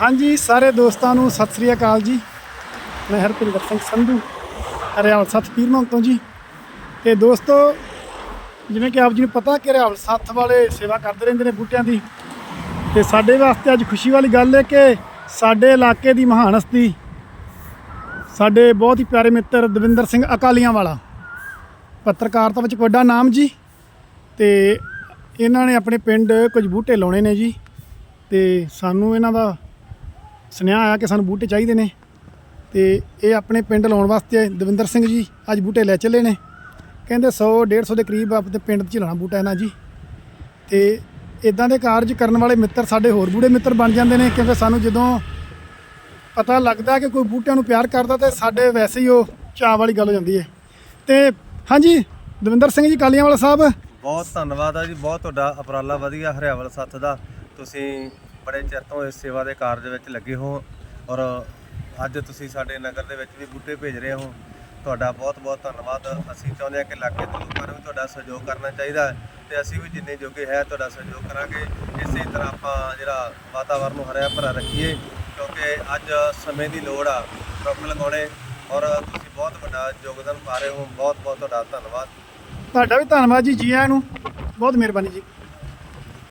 ਹਾਂਜੀ, ਸਾਰੇ ਦੋਸਤਾਂ ਨੂੰ ਸਤਿ ਸ੍ਰੀ ਅਕਾਲ ਜੀ। ਮੈਂ ਹਰਪਿੰਦਰ ਸਿੰਘ ਸੰਧੂ ਹਰਿਆਵਲ ਸੱਤ ਪੀਰਮੰਗ ਤੋਂ ਜੀ। ਤੇ ਦੋਸਤੋ, ਜਿਵੇਂ ਕਿ ਆਪ ਜੀ ਨੂੰ ਪਤਾ ਕਿ ਹਰਿਆਵਲ ਸੱਤ ਵਾਲੇ ਸੇਵਾ ਕਰਦੇ ਰਹਿੰਦੇ ਨੇ ਬੂਟਿਆਂ ਦੀ, ਤੇ ਸਾਡੇ ਵਾਸਤੇ ਅੱਜ ਖੁਸ਼ੀ ਵਾਲੀ ਗੱਲ ਹੈ ਕਿ ਸਾਡੇ ਇਲਾਕੇ ਦੀ ਮਹਾਨ ਹਸਤੀ, ਸਾਡੇ ਬਹੁਤ ਹੀ ਪਿਆਰੇ ਮਿੱਤਰ ਦਵਿੰਦਰ ਸਿੰਘ ਅਕਾਲੀਆਂ ਵਾਲਾ ਪੱਤਰਕਾਰਤਾ ਵਿੱਚ ਵੱਡਾ ਨਾਮ ਜੀ, ਤੇ ਇਹਨਾਂ ਨੇ ਆਪਣੇ ਪਿੰਡ ਕੁਝ ਬੂਟੇ ਲਾਉਣੇ ਨੇ ਜੀ, ਤੇ ਸਾਨੂੰ ਇਹਨਾਂ ਦਾ ਸੁਨੇਹਾ ਆਇਆ ਕਿ ਸਾਨੂੰ ਬੂਟੇ ਚਾਹੀਦੇ ਨੇ ਤੇ ਇਹ ਆਪਣੇ ਪਿੰਡ ਲਾਉਣ ਵਾਸਤੇ ਦਵਿੰਦਰ ਸਿੰਘ ਜੀ ਅੱਜ ਬੂਟੇ ਲੈ ਚੱਲੇ ਨੇ। ਕਹਿੰਦੇ 100 150 ਦੇ ਕਰੀਬ ਆਪਣੇ ਪਿੰਡ 'ਚ ਲਾਉਣਾ ਬੂਟਾ ਇਹਨਾਂ ਜੀ। ਤੇ ਇਦਾਂ ਦੇ ਕਾਰਜ ਕਰਨ ਵਾਲੇ ਮਿੱਤਰ ਸਾਡੇ ਹੋਰ ਬੂੜੇ ਮਿੱਤਰ ਬਣ ਜਾਂਦੇ ਨੇ ਕਿਉਂਕਿ ਸਾਨੂੰ ਜਦੋਂ ਪਤਾ ਲੱਗਦਾ ਕਿ ਕੋਈ ਬੂਟਿਆਂ ਨੂੰ ਪਿਆਰ ਕਰਦਾ ਤੇ ਸਾਡੇ ਵੈਸੇ ਹੀ ਉਹ ਚਾਹ ਵਾਲੀ ਗੱਲ ਹੋ ਜਾਂਦੀ ਹੈ। ਤੇ ਹਾਂਜੀ, ਦਵਿੰਦਰ ਸਿੰਘ ਜੀ ਕਾਲੀਆਂਵਾਲਾ ਸਾਹਿਬ। ਬਹੁਤ ਧੰਨਵਾਦ ਆ ਜੀ, ਬਹੁਤ ਤੁਹਾਡਾ ਉਪਰਾਲਾ ਵਧੀਆ, ਹਰਿਆਵਲ ਸੱਥ ਦਾ। ਤੁਸੀਂ ਬੜੇ ਚਿਰ ਤੋਂ ਇਸ ਸੇਵਾ ਦੇ ਕਾਰਜ ਵਿੱਚ ਲੱਗੇ ਹੋ ਔਰ ਅੱਜ ਤੁਸੀਂ ਸਾਡੇ ਨਗਰ ਦੇ ਵਿੱਚ ਵੀ ਬੂਟੇ ਭੇਜ ਰਹੇ ਹੋ। ਤੁਹਾਡਾ ਬਹੁਤ ਬਹੁਤ ਧੰਨਵਾਦ। ਅਸੀਂ ਚਾਹੁੰਦੇ ਹਾਂ ਕਿ ਇਲਾਕੇ ਦੇ ਲੋਕਾਂ ਨੂੰ ਵੀ ਤੁਹਾਡਾ ਸਹਿਯੋਗ ਕਰਨਾ ਚਾਹੀਦਾ ਹੈ ਤੇ ਅਸੀਂ ਵੀ ਜਿੰਨੇ ਜੋਗੇ ਹੈ ਤੁਹਾਡਾ ਸਹਿਯੋਗ ਕਰਾਂਗੇ। ਇਸੇ ਤਰ੍ਹਾਂ ਆਪਾਂ ਜਿਹੜਾ ਵਾਤਾਵਰਨ ਨੂੰ ਹਰਿਆ ਭਰਾ ਰੱਖੀਏ ਕਿਉਂਕਿ ਅੱਜ ਸਮੇਂ ਦੀ ਲੋੜ ਆ ਰੁੱਖ ਲਗਾਉਣੇ ਔਰ ਤੁਸੀਂ ਬਹੁਤ ਵੱਡਾ ਯੋਗਦਾਨ ਪਾ ਰਹੇ ਹੋ। ਬਹੁਤ ਬਹੁਤ ਤੁਹਾਡਾ ਧੰਨਵਾਦ। ਤੁਹਾਡਾ ਵੀ ਧੰਨਵਾਦ ਜੀ ਜੀ ਆਇਆਂ ਨੂੰ। ਬਹੁਤ ਮਿਹਰਬਾਨੀ ਜੀ।